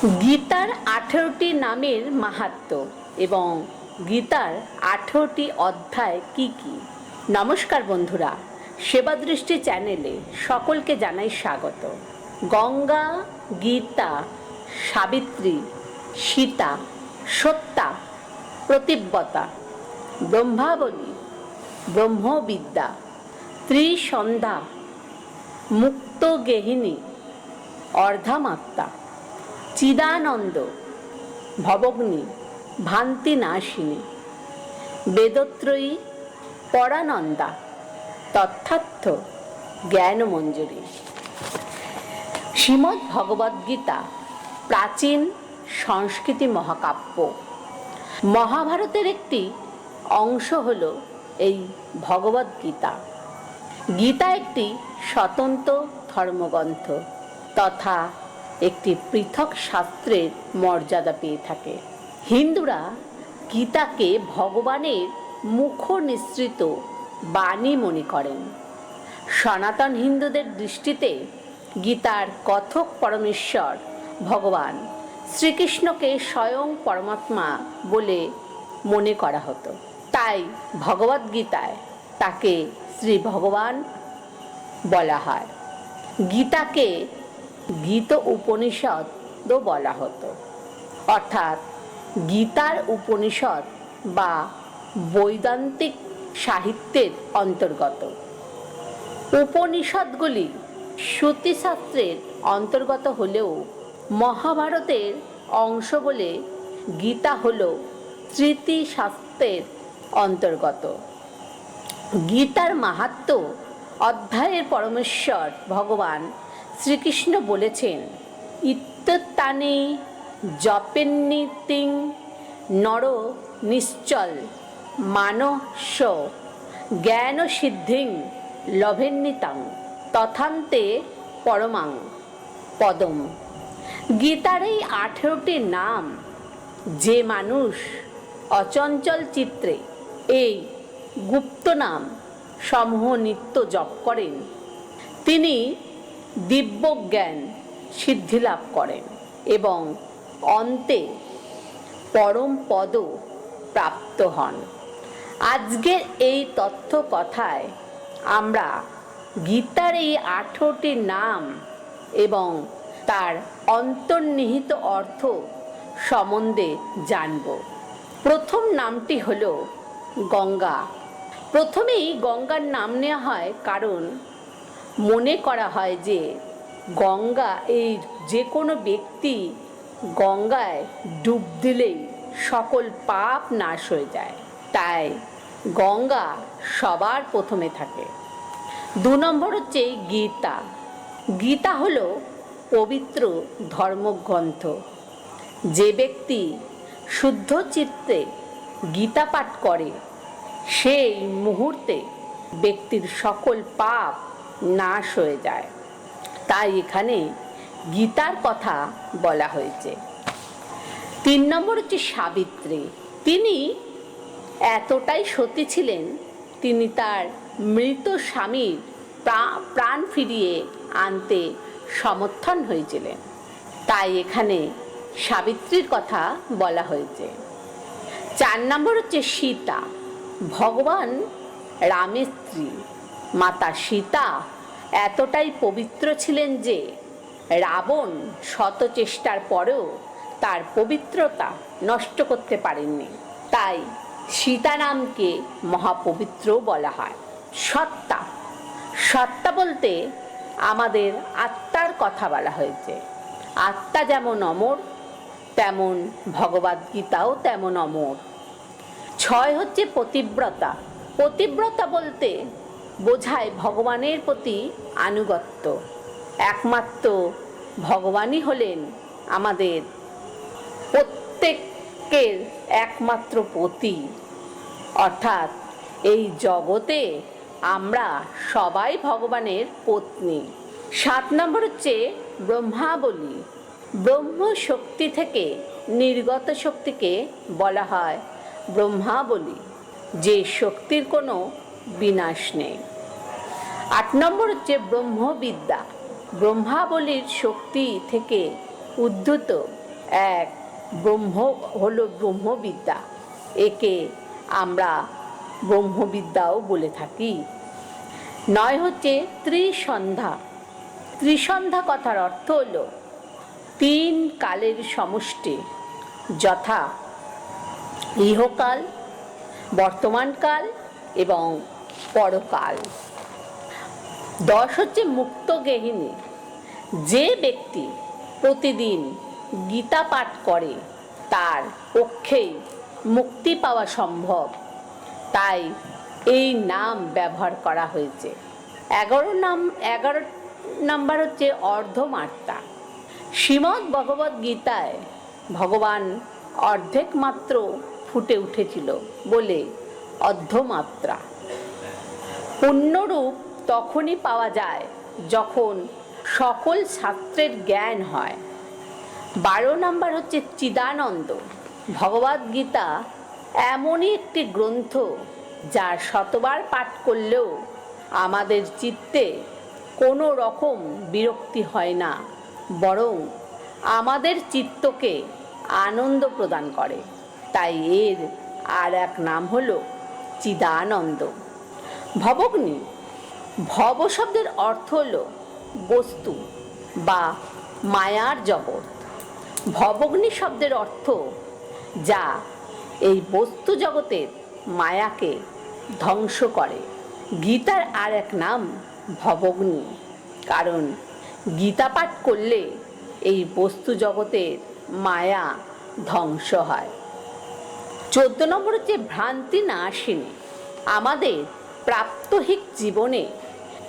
গীতার আঠেরোটি নামের মাহাত্ম্য এবং গীতার আঠেরোটি অধ্যায় কি কি? নমস্কার বন্ধুরা সেবা দৃষ্টি চ্যানেলে সকলকে জানাই স্বাগত। গঙ্গা, গীতা, সাবিত্রী, সীতা সত্যা প্রতিব্যতা ব্রহ্মাবলী, ব্রহ্মবিদ্যা, ত্রিসন্ধ্যা মুক্ত গেহিনী অর্ধামাত্মা চিদানন্দ। ভবগ্নি ভান্তি নাশিনী বেদত্রয়ী, পরানন্দা। তথার্থ জ্ঞানমঞ্জুরি। শ্রীমদ্ ভগবদ্গীতা প্রাচীন সংস্কৃতি মহাকাব্য। মহাভারতের একটি অংশ হল এই ভগবদ্গীতা গীতা একটি স্বতন্ত্র ধর্মগ্রন্থ তথা একটি পৃথক শাস্ত্রের মর্যাদা পেয়ে থাকে। হিন্দুরা গীতাকে ভগবানের মুখ নিঃসৃত বাণী মনে করেন। সনাতন হিন্দুদের দৃষ্টিতে গীতার কথক পরমেশ্বর ভগবান শ্রীকৃষ্ণকে স্বয়ং পরমাত্মা বলে মনে করা হতো। তাই ভগবদ্গীতায় তাকে শ্রী ভগবান বলা হয়। গীতাকে গীত উপনিষদও বলা হতো। অর্থাৎ গীতার উপনিষদ বা বৈদান্তিক সাহিত্যের অন্তর্গত। উপনিষদগুলি শ্রুতিশাস্ত্রের অন্তর্গত হলেও মহাভারতের অংশ বলে গীতা হল স্মৃতিশাস্ত্রের অন্তর্গত। গীতার মাহাত্ম্য অধ্যায়ের পরমেশ্বর ভগবান শ্রীকৃষ্ণ বলেছেন ইত্যত্তানি জপেন্নিতিং নর নিশ্চল মানস জ্ঞান সিদ্ধিং লভেন্নিতাং তথান্তে পরমাং পদম। গীতার এই আঠেরোটি নাম, যে মানুষ অচঞ্চল চিত্রে এই গুপ্ত নাম সমূহ নিত্য জপ করেন। তিনি দিব্যজ্ঞান সিদ্ধিলাভ করেন এবং অন্তে পরম পদ প্রাপ্ত হন। আজকের এই তথ্য কথায় আমরা গীতার এই আঠেরোটি নাম এবং তার অন্তর্নিহিত অর্থ সম্বন্ধে জানব। প্রথম নামটি হল গঙ্গা। প্রথমেই গঙ্গার নাম নেওয়া হয় কারণ মনে করা হয় যে গঙ্গা এই যে কোনো ব্যক্তি গঙ্গায় ডুব দিলেই সকল পাপ নাশ হয়ে যায়। তাই গঙ্গা সবার প্রথমে থাকে। দু নম্বর হচ্ছে গীতা। গীতা হল পবিত্র ধর্মগ্রন্থ। যে ব্যক্তি শুদ্ধ চিত্তে গীতা পাঠ করে, সেই মুহূর্তে ব্যক্তির সকল পাপ নাশ হয়ে যায়। তাই এখানে গীতার কথা বলা হয়েছে। তিন নম্বর হচ্ছে সাবিত্রী। তিনি এতটাই সতী ছিলেন, তিনি তার মৃত স্বামীর প্রাণ ফিরিয়ে আনতে সমর্থন হয়েছিলেন। তাই এখানে সাবিত্রীর কথা বলা হয়েছে। চার নম্বর হচ্ছে সীতা। ভগবান রামের স্ত্রী। মাতা সীতা এতটাই পবিত্র ছিলেন যে রাবণ শত চেষ্টার পরেও তার পবিত্রতা নষ্ট করতে পারেননি। তাই সীতারামকে মহাপবিত্র বলা হয়। সত্তা। সত্তা বলতে আমাদের আত্মার কথা বলা হয়েছে। আত্মা যেমন অমর, তেমন ভগবদ্গীতাও তেমন অমর। ছয় হচ্ছে পতিব্রতা। পতিব্রতা বলতে বোঝায় ভগবানের প্রতি আনুগত্য। একমাত্র ভগবানই হলেন আমাদের প্রত্যেকের একমাত্র পতি অর্থাৎ এই জগতে আমরা সবাই ভগবানের পত্নী। সাত নম্বর হচ্ছে ব্রহ্মাবলী। ব্রহ্ম শক্তি থেকে নির্গত শক্তিকে বলা হয় ব্রহ্মাবলী। যে শক্তির কোনো বিনাশ নেই। আট নম্বর হচ্ছে ব্রহ্মবিদ্যা। ব্রহ্মাবলীর শক্তি থেকে উদ্ধত এক ব্রহ্ম হলো ব্রহ্মবিদ্যা। একে আমরা ব্রহ্মবিদ্যাও বলে থাকি। নয় হচ্ছে ত্রিসন্ধ্যা। ত্রিসন্ধ্যা কথার অর্থ হলো তিন কালের সমষ্টি, যথা ইহকাল বর্তমানকাল এবং পরকাল। দশ হচ্ছে মুক্ত গেহিনী যে ব্যক্তি প্রতিদিন গীতা পাঠ করে, তার পক্ষেই মুক্তি পাওয়া সম্ভব। তাই এই নাম ব্যবহার করা হয়েছে। এগারো নাম, এগারো নাম্বার হচ্ছে অর্ধমাত্রা। শ্রীমদ্ ভগবদ গীতায় ভগবান অর্ধেক মাত্র ফুটে উঠেছিল বলে অর্ধমাত্রা। পূর্ণরূপ তখনই পাওয়া যায় যখন সকল ছাত্রের জ্ঞান হয়। বারো নাম্বার হচ্ছে চিদানন্দ। ভগবদ গীতা এমনই একটি গ্রন্থ যার শতবার পাঠ করলেও আমাদের চিত্তে কোনো রকম বিরক্তি হয় না, বরং আমাদের চিত্তকে আনন্দ প্রদান করে। তাই এর আর এক নাম হলো চিদানন্দ। ভবগ্নি। ভব শব্দের অর্থ হল বস্তু বা মায়ার জগৎ। ভবগ্নি শব্দের অর্থ যা এই বস্তু জগতের মায়াকে ধ্বংস করে। গীতার আর এক নাম ভবগ্নি। কারণ গীতা পাঠ করলে এই বস্তু জগতের মায়া ধ্বংস হয়। চোদ্দ নম্বর হচ্ছে ভ্রান্তি না আসেনি, আমাদের প্রাপ্তহিক জীবনে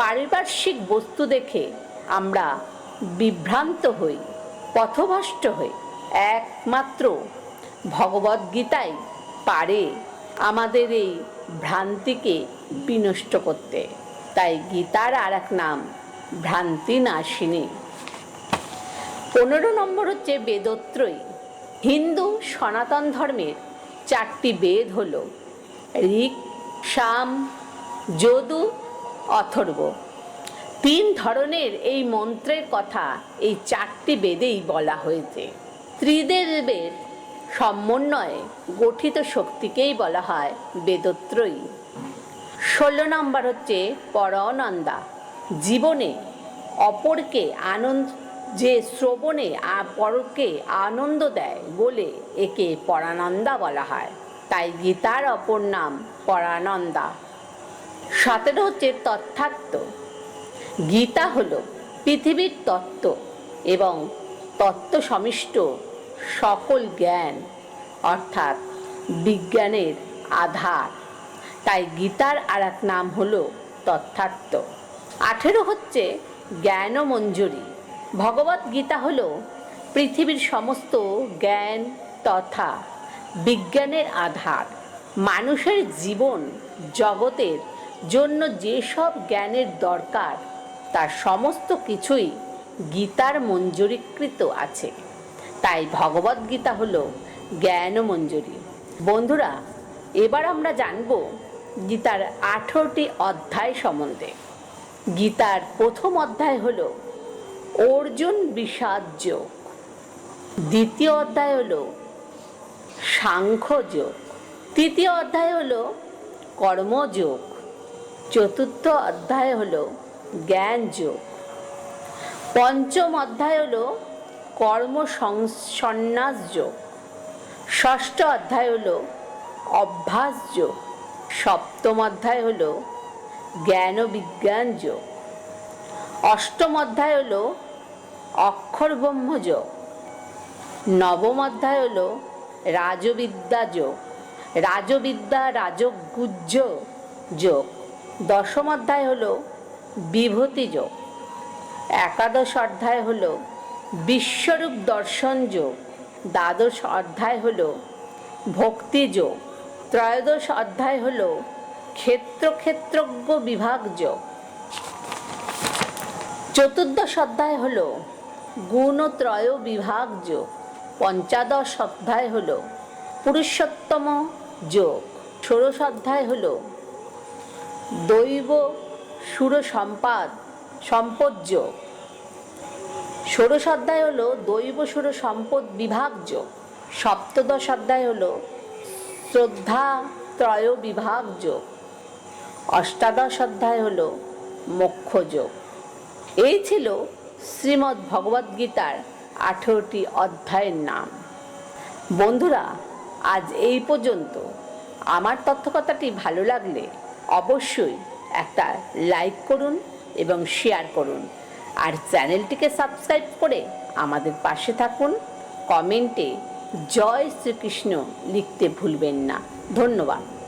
পারিপার্শ্বিক বস্তু দেখে আমরা বিভ্রান্ত হই, পথভ্রষ্ট হই। একমাত্র ভগবদ্গীতাই পারে আমাদের এই ভ্রান্তিকে বিনষ্ট করতে। তাই গীতার আর এক নাম, ভ্রান্তি নাশিনী পনেরো নম্বর হচ্ছে বেদত্রয়ী। হিন্দু সনাতন ধর্মের চারটি বেদ হল ঋক, সাম, যদু, অথর্ব। তিন ধরনের এই মন্ত্রের কথা এই চারটি বেদেই বলা হয়েছে। ত্রিদেবের সমন্বয়ে গঠিত শক্তিকেই বলা হয় বেদত্রয়ী। ষোলো নম্বর হচ্ছে পরানন্দা। জীবনে অপরকে আনন্দ যে শ্রবণে পরকে আনন্দ দেয় বলে একে পরানন্দা বলা হয়। তাই গীতার অপর নাম পরানন্দা। সতেরো হচ্ছে তথ্যাত্ম গীতা হল পৃথিবীর তত্ত্ব এবং তত্ত্ব সমিষ্ট সকল জ্ঞান, অর্থাৎ বিজ্ঞানের আধার। তাই গীতার আর এক নাম হল তথ্যাত্ম আঠেরো হচ্ছে জ্ঞান মঞ্জুরি ভগবত গীতা হলো পৃথিবীর সমস্ত জ্ঞান তথা বিজ্ঞানের আধার। মানুষের জীবন জগতের জন্য যেসব জ্ঞানের দরকার, তার সমস্ত কিছুই গীতার মঞ্জুরিকৃত আছে। তাই ভগবদ গীতা হলো জ্ঞান মঞ্জুরি। বন্ধুরা, এবার আমরা জানব গীতার আঠেরোটি অধ্যায় সম্বন্ধে। গীতার প্রথম অধ্যায় হলো অর্জুন বিষাদ যোগ দ্বিতীয় অধ্যায় হলো সাংখ্যযোগ। তৃতীয় অধ্যায় হলো কর্মযোগ। চতুর্থ অধ্যায় হলো জ্ঞান যোগ পঞ্চম অধ্যায় হলো কর্ম সন্ন্যাস যোগ ষষ্ঠ অধ্যায় হলো অভ্যাস যোগ সপ্তম অধ্যায় হলো জ্ঞান বিজ্ঞান যোগ অষ্টম অধ্যায় হলো অক্ষর ব্রহ্ম যোগ নবম অধ্যায় হল রাজবিদ্যা যোগ। রাজবিদ্যা রাজগুজ্জ যোগ। দশম অধ্যায় হল বিভূতি যোগ। একাদশ অধ্যায় হল বিশ্বরূপ দর্শন যোগ। দ্বাদশ অধ্যায় হল ভক্তি যোগ। ত্রয়োদশ অধ্যায় হল ক্ষেত্র ক্ষেত্রজ্ঞ বিভাগ যোগ। চতুর্দশ অধ্যায় হলো গুণত্রয় বিভাগ যোগ পঞ্চাদশ অধ্যায় হল পুরুষোত্তম যোগ। ষোড়শ অধ্যায় হল দৈব সুর সম্পাদ, সম্পদ যোগ। ষোড়শ অধ্যায় হল দৈব সুর সম্পদ বিভাগ যোগ সপ্তদশ অধ্যায় হল শ্রদ্ধা ত্রয় বিভাগ যোগ। অষ্টাদশ অধ্যায় হলো মোক্ষযোগ এই ছিল শ্রীমদ্ ভগবদ্গীতার আঠেরোটি অধ্যায়ের নাম। বন্ধুরা, আজ এই পর্যন্ত। আমার তথ্যকথাটি ভালো লাগলে অবশ্যই একটা লাইক করুন এবং শেয়ার করুন। আর চ্যানেলটিকে সাবস্ক্রাইব করে আমাদের পাশে থাকুন। কমেন্টে জয় শ্রীকৃষ্ণ লিখতে ভুলবেন না। ধন্যবাদ।